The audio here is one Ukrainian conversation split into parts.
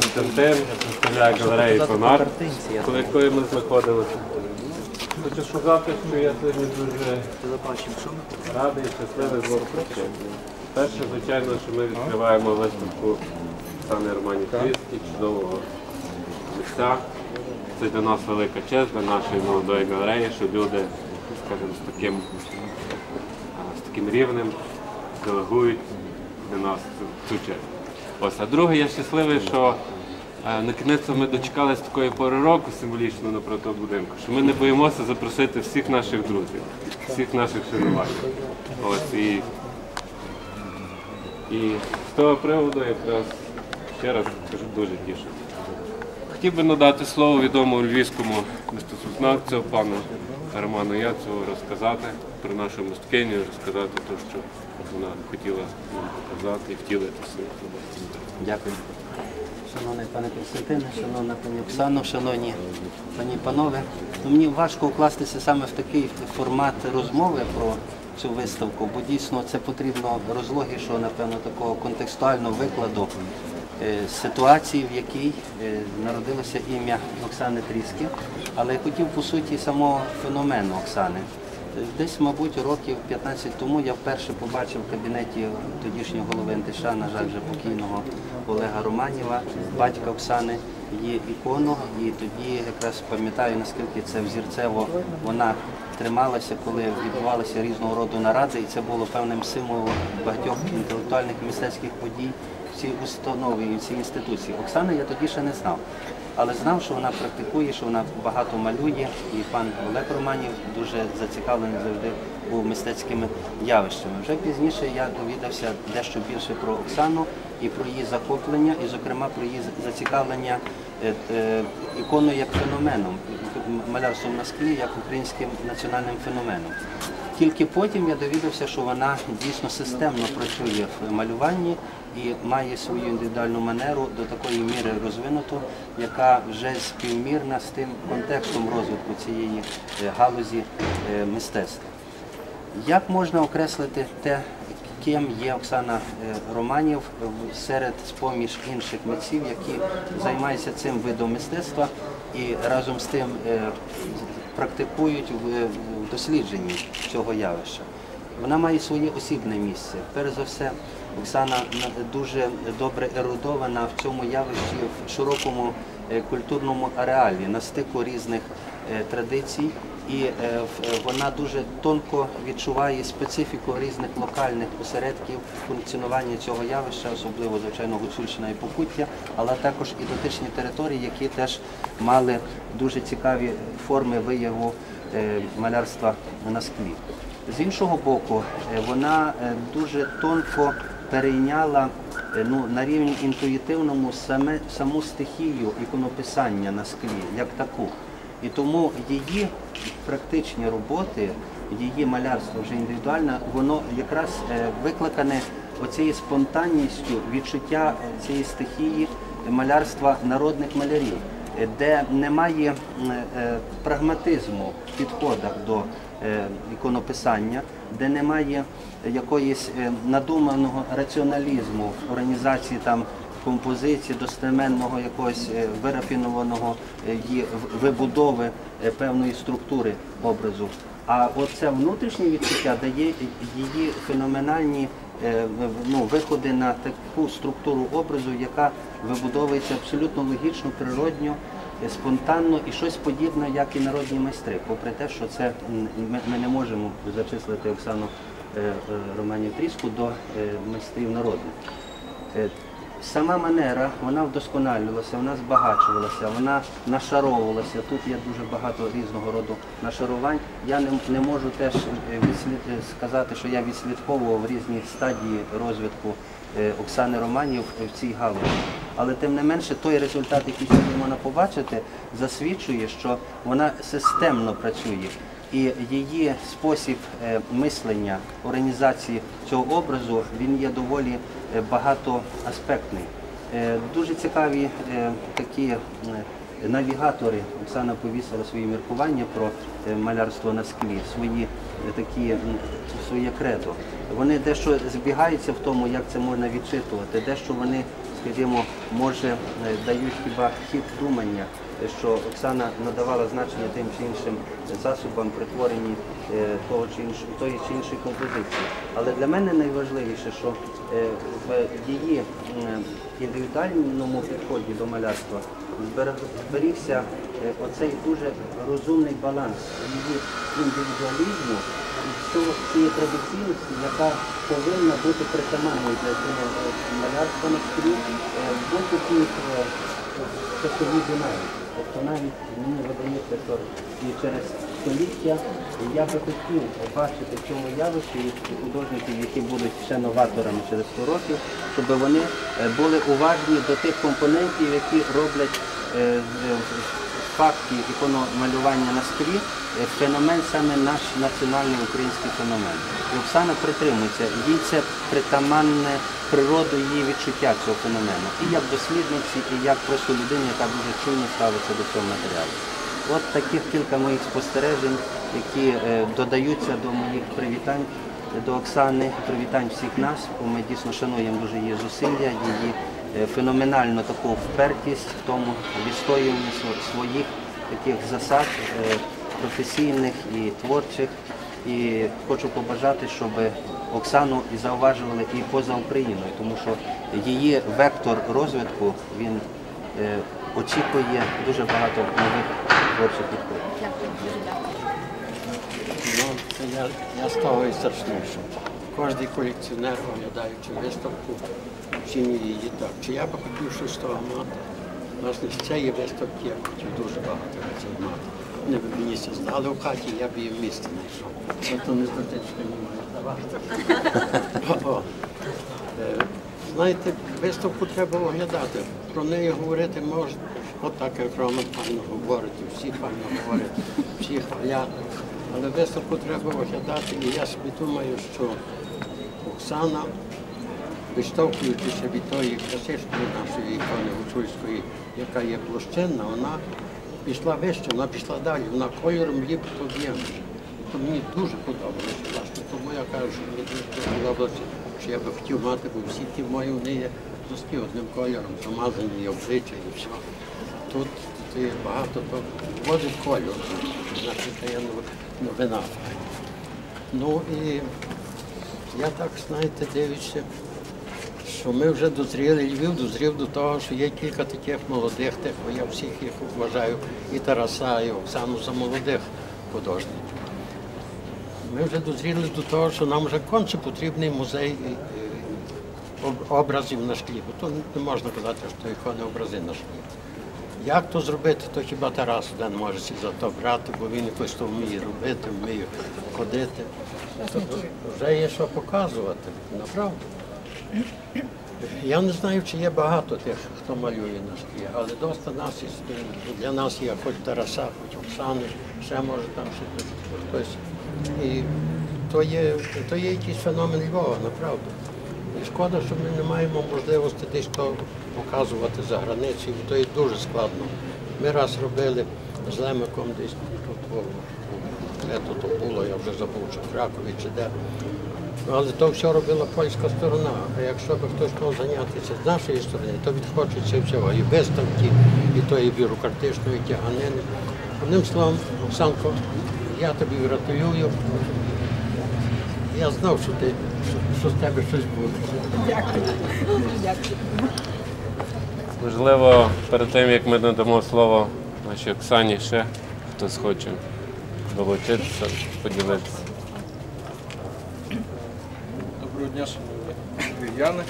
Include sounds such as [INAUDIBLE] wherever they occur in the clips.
Константин, я представляю галерею Сонар, коли якою ми знаходилися. Хочу сказати, що я сьогодні дуже радий і щасливий двох причин. Перше, звичайно, що ми відкриваємо виставку Оксани Романі Крісті, чудового митця. Це для нас велика честь, для нашої молодої галереї, що люди, скажімо, з таким з таким рівнем делегують для нас цю честь. Ось, а друге, я щасливий, що е, на кінець ми дочекалися такої пори року символічно напроти будинку, що ми не боїмося запросити всіх наших друзів, всіх наших шанувальників. Ось, і, і з того приводу якраз ще раз кажу, дуже тішу. Хотів би надати слово відомому львівському мистецтвознавцю пану Роману Яцеву розказати про нашу мисткиню, розказати те, що вона хотіла нам показати і втілити в своїх роботах. Дякую. Шановний пане Константине, шановна пані Оксано, шановні пані панове. Ну, мені важко укластися саме в такий формат розмови про цю виставку, бо дійсно це потрібно розлогішого, напевно, такого контекстуального викладу е, ситуації, в якій е, народилося ім'я Оксани Тріски. Але я хотів по суті самого феномену Оксани. Десь, мабуть, років 15 тому я вперше побачив в кабінеті тодішнього голови НТШ, на жаль, вже покійного Олега Романєва, батька Оксани, її ікону. І тоді якраз пам'ятаю, наскільки це взірцево вона трималася, коли відбувалися різного роду наради, і це було певним символом багатьох інтелектуальних і мистецьких подій в цій установі і в цій інституції. Оксани я тоді ще не знав. Але знав, що вона практикує, що вона багато малює, і пан Олег Романів дуже зацікавлений завжди був мистецькими явищами. Вже пізніше я довідався дещо більше про Оксану і про її захоплення, і, зокрема, про її зацікавлення е, е, іконою як феноменом, малярством на склі як українським національним феноменом. Тільки потім я довідався, що вона дійсно системно працює в малюванні і має свою індивідуальну манеру до такої міри розвинуту, яка вже співмірна з тим контекстом розвитку цієї е, галузі е, мистецтва. Як можна окреслити те, ким є Оксана е, Романів серед з-поміж інших митців, які займаються цим видом мистецтва і разом з тим практикують в дослідженні цього явища? Вона має своє осібне місце. Перш за все, Оксана дуже добре ерудована в цьому явищі в широкому е, культурному ареалі, на стику різних е, традицій, і е, вона дуже тонко відчуває специфіку різних локальних осередків функціонування цього явища, особливо звичайно Гуцульщина і Покуття, але також і дотичні території, які теж мали дуже цікаві форми вияву малярства на склі. З іншого боку, е, вона е, дуже тонко перейняла е, ну, на рівні інтуїтивному саме, саму стихію іконописання на склі, як таку. І тому її практичні роботи, її малярство вже індивідуальне, воно якраз е, викликане оцією спонтанністю відчуття е, цієї стихії малярства народних малярів, е, де немає е, прагматизму в підходах до е, іконописання, де немає якоїсь е, надуманого раціоналізму в організації там композиції, достеменного якогось вирафінованого вибудови певної структури образу. А оце внутрішнє відчуття дає її феноменальні ну, виходи на таку структуру образу, яка вибудовується абсолютно логічно, природньо, е, спонтанно і щось подібне, як і народні майстри. Попри те, що це ми, не можемо зачислити Оксану е, е, Романів Тріску до е, майстрів народних. Сама манера, вона вдосконалювалася, вона збагачувалася, вона нашаровувалася. Тут є дуже багато різного роду нашарувань. Я не, не можу теж е, відслід- е, сказати, що я відслідковував різні стадії розвитку е, Оксани Романів в цій галузі. Але тим не менше, той результат, який сьогодні можна побачити, засвідчує, що вона системно працює. І її спосіб е, мислення, організації цього образу, він є доволі е, багатоаспектний. Е, Дуже цікаві такі навігатори. Оксана повісила свої міркування про малярство на склі, свої такі своє кредо. Вони дещо збігаються в тому, як це можна відчитувати, дещо вони, скажімо, може е, дають хіба хід думання, що Оксана надавала значення тим чи іншим засобам при творенні е, того чи іншого тої чи іншої композиції. Але для мене найважливіше, що е, в її індивідуальному підході до малярства зберігся оцей дуже розумний баланс її індивідуалізму цієї традиційності, яка повинна бути притаманною для цього е, малярства на е, в будь-якій е, часовій. Тобто навіть мені видається, що і через століття я би хотів бачити в цьому явищі художників, які будуть ще новаторами через 100 років, щоб вони е, були уважні до тих компонентів, які роблять е, фактів ікономалювання на склі е, феномен саме наш національний український феномен. І Оксана притримується, їй це притаманне природу її відчуття цього феномену. І як дослідниці, і як просто людина, яка дуже чуйно ставиться до цього матеріалу. От таких кілька моїх спостережень, які е, додаються до моїх привітань до Оксани, привітань всіх нас, бо ми дійсно шануємо дуже її зусилля, її е, феноменальну таку впертість в тому відстоюванні своїх таких засад е, професійних і творчих. І хочу побажати, щоб Оксану і зауважували і поза Україною, тому що її вектор розвитку він е, очікує дуже багато нових творчих підходів. Дякую, дуже дякую. Ну, я з того і страшніше. Кожний колекціонер, оглядаючи виставку, оцінює її так. Чи я би хотів щось з того мати? Власне, з цієї виставки я хотів дуже багато речей мати. Вони б мені це здали в хаті, я б їм місце знайшов. Тобто не здатично не. Е, Знаєте, виставку треба оглядати. Про неї говорити можна. От так, як Роман файно говорить, всі файно говорять, всі хвалять. Але виставку треба оглядати. І я собі думаю, що Оксана, відштовхуючися від тої класичної нашої ікони гуцульської, яка є площинна, вона пішла вище, вона пішла далі, вона кольором ліпить об'ємніше. То мені дуже подобалося, власне. Тому я кажу, що мені дуже подобалося, що я би хотів мати, бо всі ті мої вони є зустрі одним кольором, замазані обличчя і все. Тут, тут є багато, то вводить кольор, значить це є новина. Ну і я так, знаєте, дивлюся, що ми вже дозріли, Львів дозрів до того, що є кілька таких молодих, тих, я всіх їх вважаю, і Тараса, і Оксану за молодих художників. Ми вже дозріли до того, що нам вже конче потрібний музей е, образів на шклі. Бо то не можна казати, що ікони образи на шклі. Як то зробити, то хіба Тарас один може за то брати, бо він якось то вміє робити, вміє ходити. Вже є що показувати, направду. Я не знаю, чи є багато тих, хто малює на шклі, але доста нас є, для нас є хоч Тараса, хоч Оксани, ще може там ще хтось. І то є, то є якийсь феномен Львова, направду. І шкода, що ми не маємо можливості десь то показувати за границею, бо то є дуже складно. Ми раз робили з Лемиком десь тут, о, де то, то було, я вже забув, чи в Кракові, чи де. Ну, Але то все робила польська сторона. А якщо б хтось мав зайнятися з нашої сторони, то відхочеться всього. І виставки, і тої бюрократичної тяганини. Одним словом, Оксанко, я тобі гратулюю. Я знав, що ти що, що з тебе щось буде. Можливо, перед тим як ми надамо слово нашій Оксані, ще хтось хоче долучитися, поділитися. Доброго дня, шановні. львів'яни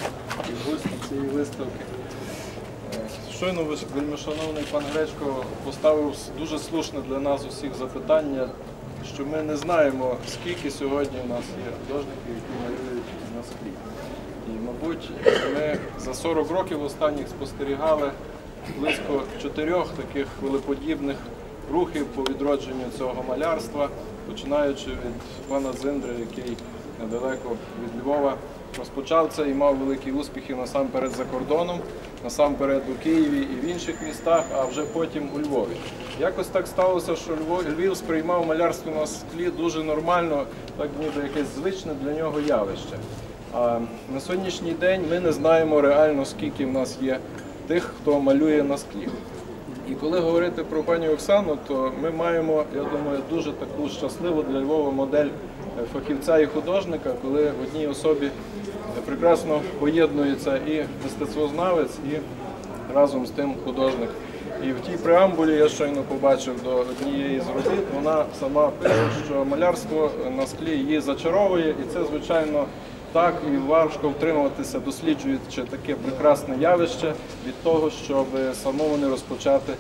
і гості цієї виставки. Е, Щойно виш- вельмишановний пан Гречко поставив дуже слушне для нас усіх запитання, що ми не знаємо, скільки сьогодні у нас є художників, які малюють на склі. І, мабуть, ми за 40 років останніх спостерігали близько чотирьох таких хвилеподібних рухів по відродженню цього малярства, починаючи від пана Зиндри, який недалеко від Львова розпочав це і мав великі успіхи насамперед за кордоном, насамперед у Києві і в інших містах, а вже потім у Львові. Якось так сталося, що Львів сприймав малярство на склі дуже нормально, так ніби якесь звичне для нього явище. А на сьогоднішній день ми не знаємо реально, скільки в нас є тих, хто малює на склі. І коли говорити про пані Оксану, то ми маємо, я думаю, дуже таку щасливу для Львова модель е, фахівця і художника, коли в одній особі е, прекрасно поєднується і мистецтвознавець, і разом з тим художник. І в тій преамбулі я щойно побачив до однієї з робіт, вона сама пише, що малярство на склі її зачаровує, і це, звичайно, так і важко втримуватися, досліджуючи таке прекрасне явище від того, щоб самому не розпочати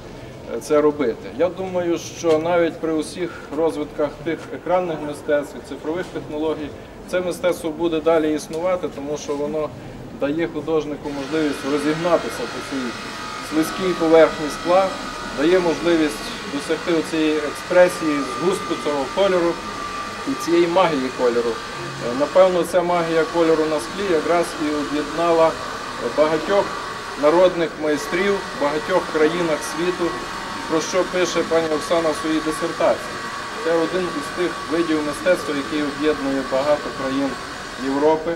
е, це робити. Я думаю, що навіть при усіх розвитках тих екранних мистецтв цифрових технологій це мистецтво буде далі існувати, тому що воно дає художнику можливість розігнатися по цій слизькій поверхні скла, дає можливість досягти цієї експресії, згустку цього кольору і цієї магії кольору. Е, Напевно, ця магія кольору на склі якраз і об'єднала багатьох народних майстрів в багатьох країнах світу, про що пише пані Оксана в своїй дисертації. Це один із тих видів мистецтва, який об'єднує багато країн Європи.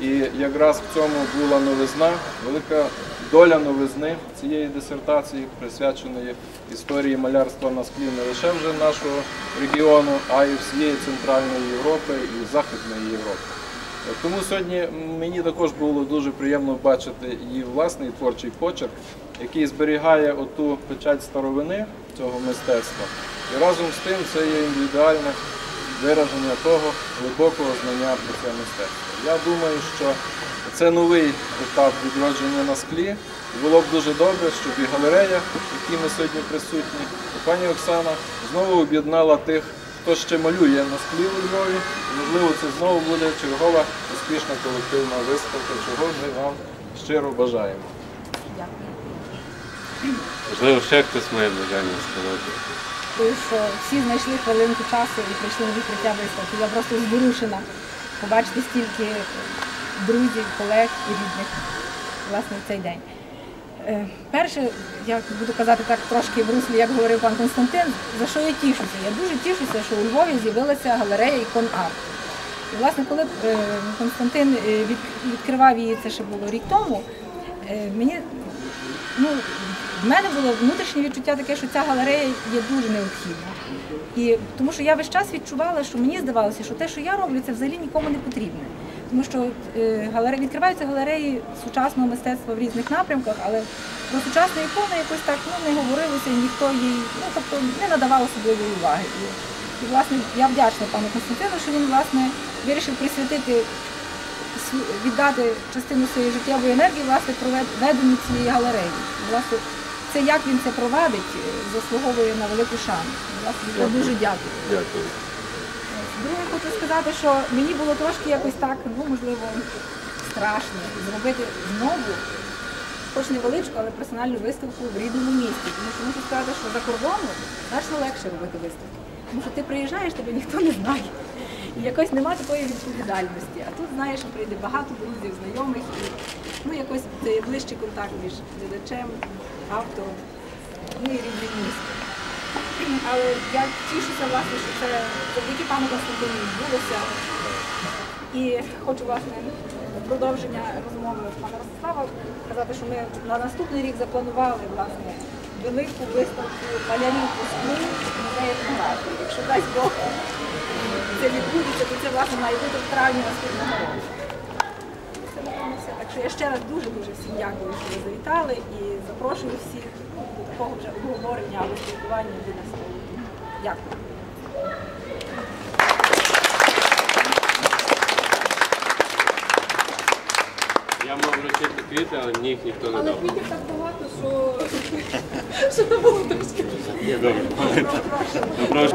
І якраз в цьому була новизна, велика доля новизни цієї дисертації, присвяченої історії малярства на склі не лише вже нашого регіону, а й всієї Центральної Європи і Західної Європи. Тому сьогодні мені також було дуже приємно бачити її власний творчий почерк, який зберігає оту печать старовини цього мистецтва. І разом з тим це є індивідуальне вираження того глибокого знання про це мистецтво. Я думаю, що це новий етап відродження на склі. Було б дуже добре, щоб і галерея, в якій ми сьогодні присутні, і пані Оксана знову об'єднала тих, хто ще малює на склі у Львові. Можливо, це знову буде чергова успішна колективна виставка, чого ми вам щиро бажаємо. Можливо, ще хтось має бажання сказати. Що всі знайшли хвилинку часу і прийшли на відкриття виставки. Я просто зворушена побачити стільки друзів, колег і рідних власне в цей день. Е, Перше, я буду казати так трошки в руслі, як говорив пан Константин, за що я тішуся? Я дуже тішуся, що у Львові з'явилася галерея ікон арт. І власне, коли е, Константин е, відкривав її, це ще було рік тому, мені ну, в мене було внутрішнє відчуття таке, що ця галерея є дуже необхідна. І тому що я весь час відчувала, що мені здавалося, що те, що я роблю, це взагалі нікому не потрібне. Тому що е, галереї, відкриваються галереї сучасного мистецтва в різних напрямках, але про сучасну ікону якось так ну, не говорилося, і ніхто їй ну, тобто, не надавав особливої уваги. І, і власне я вдячна пану Константину, що він власне вирішив присвятити віддати частину своєї життєвої енергії власне проведенню цієї галереї. Власне, це як він це провадить, е, заслуговує на велику шану. Власне, я дуже дякую. Дякую. Друге, хочу сказати, що мені було трошки якось так, ну можливо, страшно зробити знову, хоч невеличку, але персональну виставку в рідному місті. Тому що можу сказати, що за кордоном значно легше робити виставки. Тому що ти приїжджаєш, тебе ніхто не знає. І якось немає такої відповідальності. А тут знаєш, що прийде багато друзів, знайомих і ну, якось це ближчий контакт між глядачем, автором, ну і рідним містом. Але я тішуся, власне, що це завдяки пану Константину відбулося. І хочу, власне, продовження розмови пана Ростислава сказати, що ми на наступний рік запланували власне велику виставку малярів в музеї етнографії. Якщо дасть Бог це відбудеться, то це власне має бути в травні наступного року. Це напевно все. Так що я ще раз дуже-дуже всім дякую, що ви завітали і запрошую всіх до такого вже обговорення або спілкування біля столу. Дякую. квіти, але їх ніхто не Але дав. квітів так багато, що, [LAUGHS] що не було трошки. Прошу.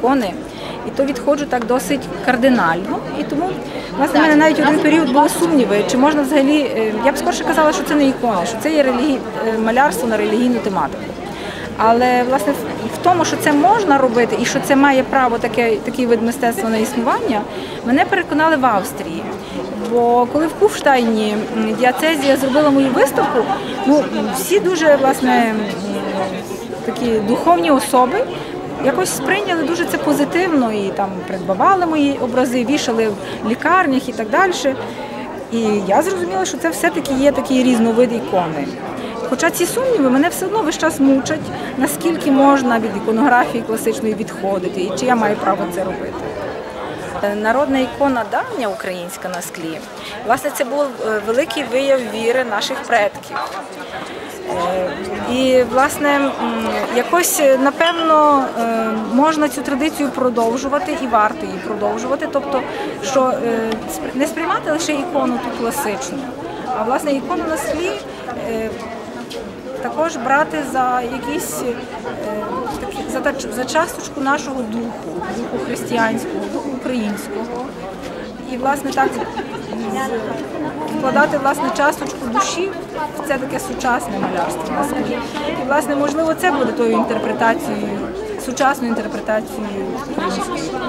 ікони, і то відходжу так досить кардинально. І тому власне в мене навіть один період були сумніви, чи можна взагалі, е, я б скорше казала, що це не ікони, що це є релігі... е, малярство на релігійну тематику. Але власне в тому, що це можна робити і що це має право таке, такий вид мистецтва на існування, мене переконали в Австрії. Бо коли в Куфштайні діацезія зробила мою виставку, ну всі дуже власне такі духовні особи якось сприйняли дуже це позитивно і там придбавали мої образи, вішали в лікарнях і так далі. І я зрозуміла, що це все-таки є такий різновид ікони. Хоча ці сумніви мене все одно весь час мучать, наскільки можна від іконографії класичної відходити, і чи я маю право це робити. Е, Народна ікона давня українська на склі. Власне, це був е, великий вияв віри наших предків. Е, І, власне, якось е, напевно е, можна цю традицію продовжувати і варто її продовжувати. Тобто, що не сприймати лише ікону ту класичну, а власне ікону на склі. е, Також брати за якісь за, за часточку нашого духу, духу християнського, духу українського. І власне так вкладати власне часточку душі в це таке сучасне малярство. І власне можливо це буде тою інтерпретацією, сучасною інтерпретацією української.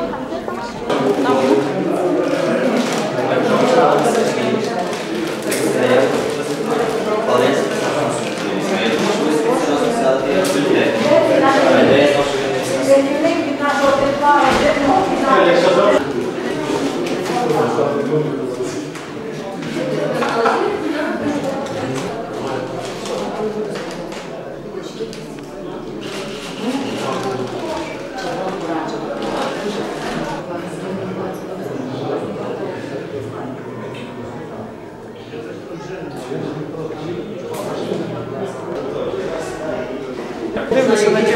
Дивлюся на ті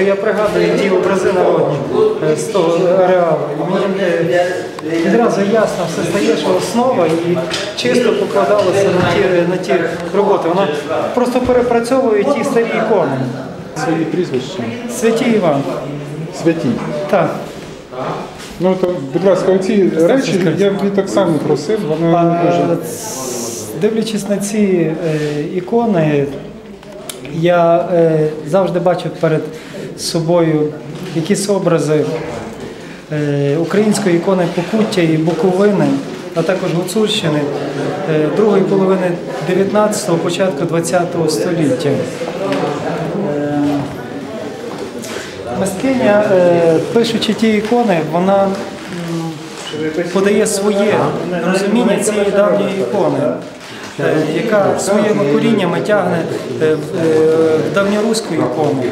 роботи, я, то я пригадую ті образи народні е, з того ареалу. І мені відразу ясно все стає, що основа і чисто покладалося на ті, на ті роботи. Вона просто перепрацьовує ті старі ікони. Свої прізвища. Святі Іван. Святі. Так. Ну то, будь ласка, оці речі я б так само просив, вони А, дуже. Дивлячись на ці е, ікони, я е, завжди бачу перед собою якісь образи е, української ікони Покуття і Буковини, а також Гуцульщини е, другої половини 19-го, початку 20-го століття. Е, Мисткиня, пишучи ті ікони, вона подає своє розуміння цієї давньої ікони, яка своїми коріннями тягне в давньоруську ікону.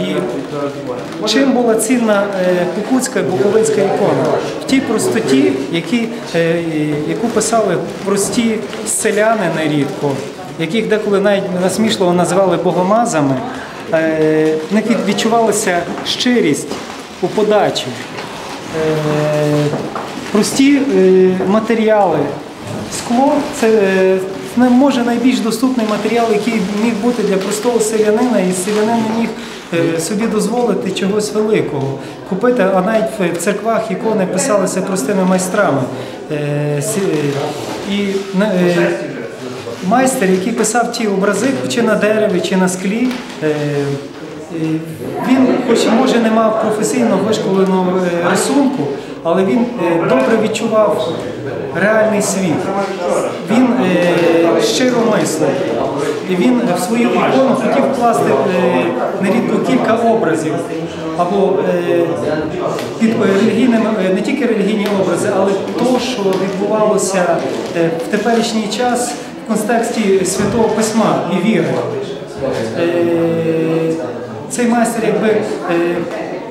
І чим була цінна е, Покутська і Буковинська ікона? В тій простоті, які, е, яку писали прості селяни нерідко, яких деколи навіть насмішливо називали богомазами. е, в них відчувалася щирість у подачі. Прості матеріали. Скло це не може найбільш доступний матеріал, який міг бути для простого селянина, і селянин не міг е, собі дозволити чогось великого купити, а навіть в церквах ікони писалися простими майстрами. Е, е, І майстер, який писав ті образи, чи на дереві, чи на склі, він, хоч може не мав професійно вишколеного е, рисунку, але він е, добре відчував реальний світ. Він е, щиро мислив. І він в свою ікону хотів вкласти е, нерідко кілька образів. Або е, під е, релігійними, е, не тільки релігійні образи, але то, що відбувалося е, в теперішній час в контексті Святого Письма і віри. Цей майстер якби е,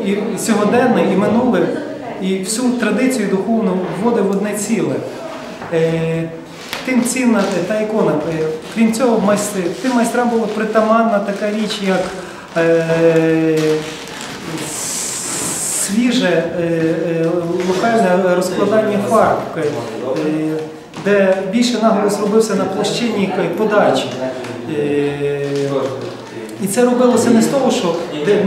і сьогоденне, і минуле, і всю традицію духовну вводив в одне ціле. Е, Тим цінна е, та ікона. Крім цього, майстри, тим майстрам була притаманна така річ, як свіже локальне розкладання фарб, е, де більше наголос робився на площині подачі. І це робилося не з того, що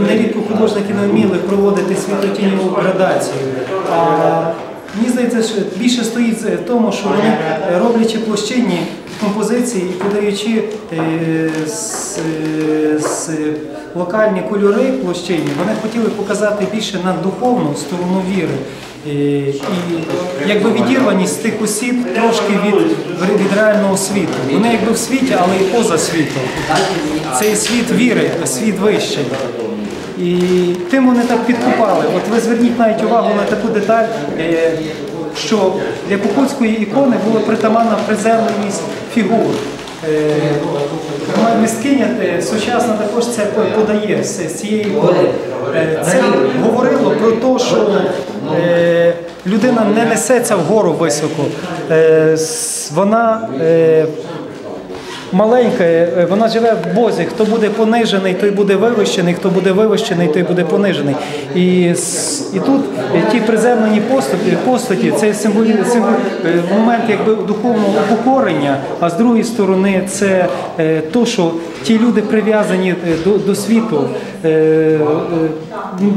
нерідко художники не вміли проводити світлотіньову градацію. А мені здається, що більше стоїть в тому, що вони е, роблячи площинні композиції і подаючи е, з, е, з локальні кольори площині, вони хотіли показати більше на духовну сторону віри. Е, І якби відірваність тих осіб трошки від, від реального світу. Вони якби в світі, але і поза світом. Цей світ віри, світ вищий. І тим вони так підкупали. От ви зверніть навіть увагу на таку деталь, е, що для Покутської ікони була притаманна приземленість фігур. Е, Мисткиня е, сучасна також це подає з цієї ікони. Е, Це говорило про те, що людина не несеться вгору високо. Вона маленька, е, вона живе в Бозі. Хто буде понижений, той буде вивищений, хто буде вивищений, той буде понижений. І, і тут е, ті приземлені постаті, постаті це символі, символ, е, момент якби духовного покорення, а з другої сторони це е, то, що ті люди прив'язані е, до, до світу, е, е,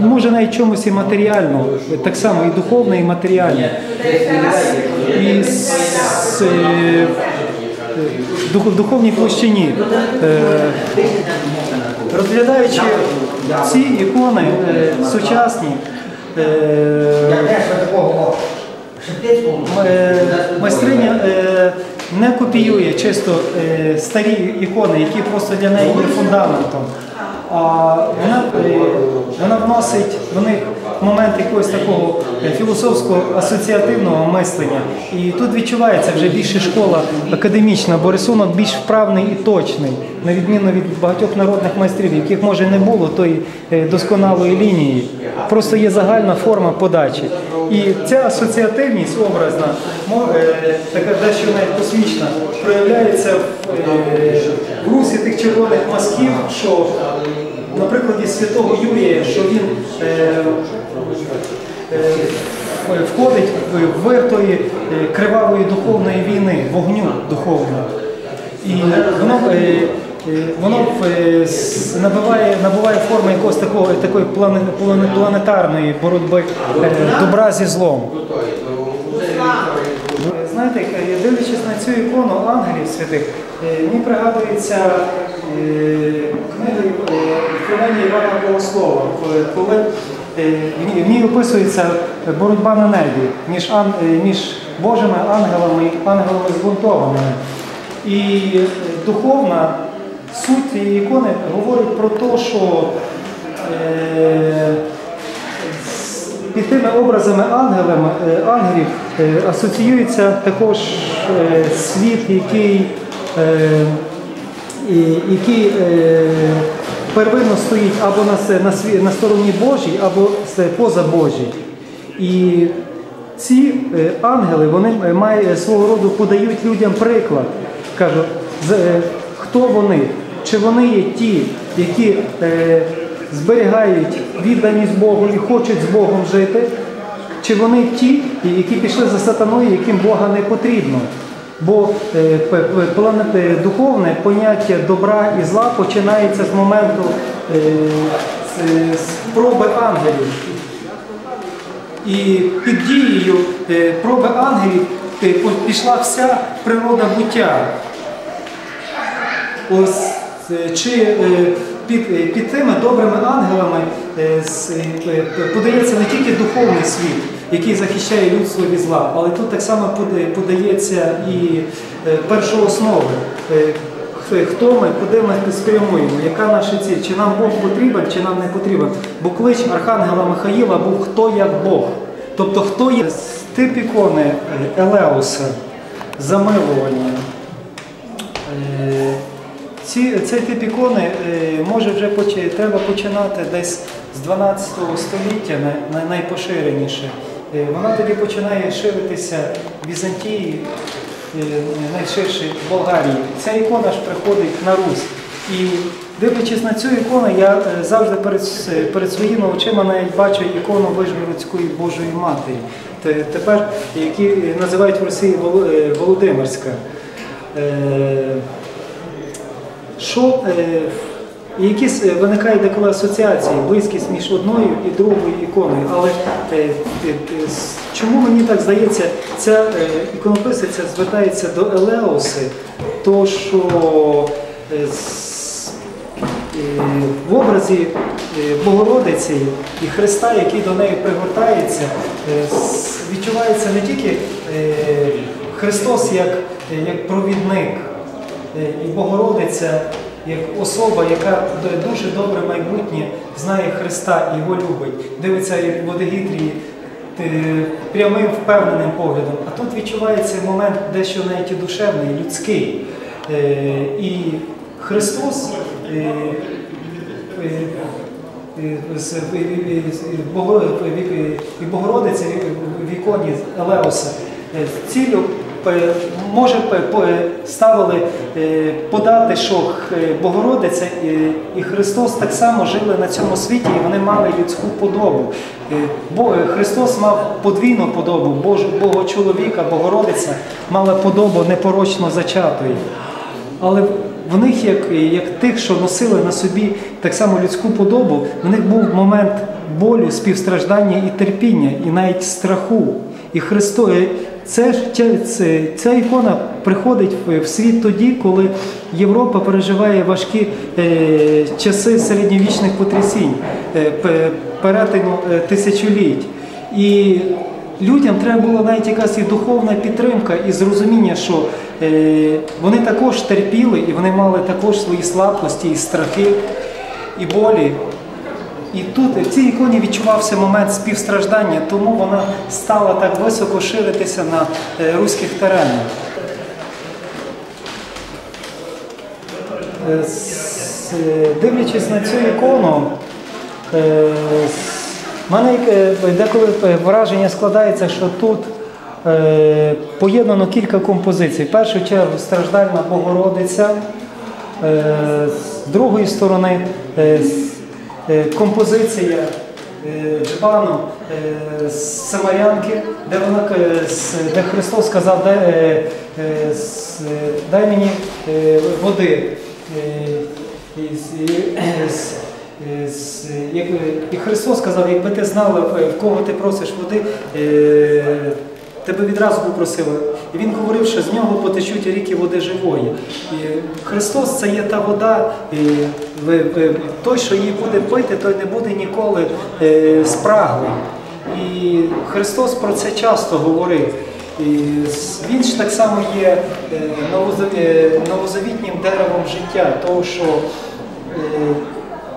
може навіть чомусь і матеріально, е, так само і духовно, і матеріально. І е, в духовній площині. Е, Розглядаючи ці ікони е, сучасні, е, майстриня не копіює чисто старі ікони, які просто для неї є фундаментом. А вона, вона вносить в них момент якогось такого філософського асоціативного мислення. І тут відчувається вже більше школа академічна, бо рисунок більш вправний і точний, на відміну від багатьох народних майстрів, яких може не було тої е, досконалої лінії. Просто є загальна форма подачі. І ця асоціативність образна, е, така дещо навіть космічна, проявляється в, е, русі тих червоних мазків, що на прикладі святого Юрія, що він е, е, входить в виртої е, кривавої духовної війни, вогню духовного. І воно, е, е, воно е, набиває, набуває форми якогось такого, такої плане- плане- планетарної боротьби е, добра зі злом. Знаєте, е, дивлячись на цю ікону ангелів святих, е, мені пригадується е, книга е, Відкривання Івана Богослова, коли- коли е, в ній- описується боротьба на небі між, е, між Божими ангелами і ангелами збунтованими. І е, духовна суть цієї ікони говорить про те, що е, під тими образами е, ангелів е, асоціюється також е, світ, який, е, який е, первинно стоїть або на, на, на стороні Божій, або поза Божій. І ці е, ангели вони е, мають свого роду подають людям приклад. Кажуть, е, хто вони, чи вони є ті, які е, зберігають відданість Богу і хочуть з Богом жити, чи вони ті, які пішли за сатаною, яким Бога не потрібно. Бо е, п- плане- духовне поняття добра і зла починається з моменту е, з- з проби ангелів. І під дією е, проби ангелів е, пішла вся природа буття. Ось е, чи е, під, е, під тими добрими ангелами е, е, подається не тільки духовний світ, який захищає людство від зла, але тут так само подається і е, першооснови. Е, Хто ми, куди ми спрямуємо, яка наша ціль, чи нам Бог потрібен, чи нам не потрібен. Бо клич Архангела Михаїла був хто як Бог. Тобто хто є тип ікони е, Елеуса, замилування. Ці, цей тип ікони може вже треба починати десь з 12 століття най- най- найпоширеніше. Е, Вона тоді починає ширитися Візантії, е, найширше в Болгарії. Ця ікона ж приходить на Русь. І дивлячись на цю ікону, я е, завжди перед, перед своїми очима навіть бачу ікону Вижгородської Божої Матері. Тепер, які називають в Росії Володимирська. Що, е, якісь е, виникають деколи асоціації, близькість між одною і другою іконою. Але е, е, чому мені так здається, ця іконописиця звертається до Елеуси, то що в образі Богородиці і Христа, який до неї пригортається, відчувається не тільки Христос як, як провідник, і Богородиця як особа, яка дуже добре майбутнє знає Христа його любить, дивиться як в Водогітрії е, прямим впевненим поглядом. А тут відчувається момент дещо навіть і душевний, людський. Е, І Христос. і- і- і Бого- і- і Богородиця в іконі Елеуса е, цілю може ставили е, подати, що Богородиця і- і Христос так само жили на цьому світі, і вони мали людську подобу. Е, е, Христос мав подвійну подобу, Бож, Бога чоловіка, Богородиця мала подобу непорочно зачатої. Але в них, як, як тих, що носили на собі так само людську подобу, в них був момент болю, співстраждання і терпіння, і навіть страху. І Христо, е, це, ж- це, ця ікона приходить в, світ тоді, коли Європа переживає важкі е, часи середньовічних потрясінь, е, перетину е, тисячоліть. І людям треба було навіть якась і духовна підтримка і зрозуміння, що е, вони також терпіли і вони мали також свої слабкості і страхи, і болі. І тут в цій іконі відчувався момент співстраждання, тому вона стала так високо ширитися на е, руських теренах. Е, е, Дивлячись на цю ікону, в мене деколи враження складається, що тут поєднано кілька композицій. В першу чергу страждальна Богородиця, з другої сторони композиція е, Джбану е, з Самарянки, де, вона, е, де Христос сказав, дай, е, е, е, дай мені е, води. Е, і е, е, Христос сказав, якби ти знала, е, в кого ти просиш води, е, тебе відразу попросили. І він говорив, що з нього потечуть ріки води живої. І Христос це є та вода, і той, що її буде пити, той не буде ніколи е, спраглий. І Христос про це часто говорив. І він ж так само є е, е, новозавітнім деревом життя, того, що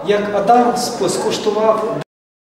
як Адам скуштував